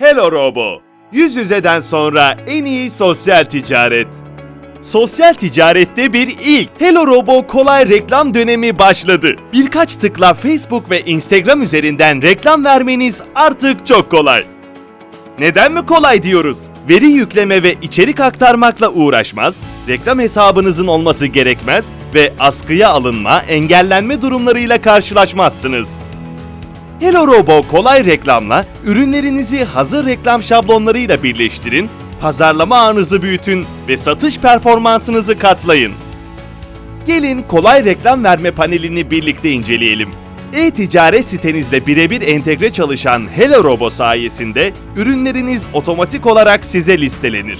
Hello Robo. Yüz yüzeden sonra en iyi sosyal ticaret. Sosyal ticarette bir ilk. Hello Robo kolay reklam dönemi başladı. Birkaç tıkla Facebook ve Instagram üzerinden reklam vermeniz artık çok kolay. Neden mi kolay diyoruz? Veri yükleme ve içerik aktarmakla uğraşmaz, reklam hesabınızın olması gerekmez ve askıya alınma, engellenme durumlarıyla karşılaşmazsınız. Hello Robo kolay reklamla ürünlerinizi hazır reklam şablonlarıyla birleştirin, pazarlama ağınızı büyütün ve satış performansınızı katlayın. Gelin kolay reklam verme panelini birlikte inceleyelim. E-ticaret sitenizle birebir entegre çalışan Hello Robo sayesinde ürünleriniz otomatik olarak size listelenir.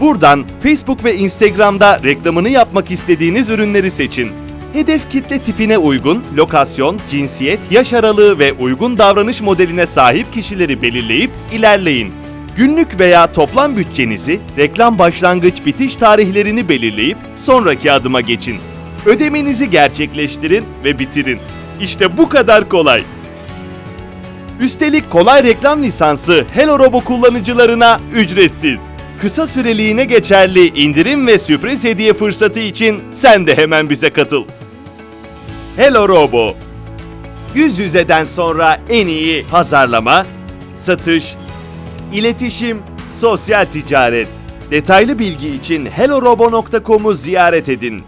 Buradan Facebook ve Instagram'da reklamını yapmak istediğiniz ürünleri seçin. Hedef kitle tipine uygun, lokasyon, cinsiyet, yaş aralığı ve uygun davranış modeline sahip kişileri belirleyip ilerleyin. Günlük veya toplam bütçenizi, reklam başlangıç bitiş tarihlerini belirleyip sonraki adıma geçin. Ödemenizi gerçekleştirin ve bitirin. İşte bu kadar kolay. Üstelik kolay reklam lisansı Hello Robo kullanıcılarına ücretsiz. Kısa süreliğine geçerli indirim ve sürpriz hediye fırsatı için sen de hemen bize katıl. Hello Robo. Yüz yüzeden sonra en iyi pazarlama, satış, iletişim, sosyal ticaret. Detaylı bilgi için hellorobo.com'u ziyaret edin.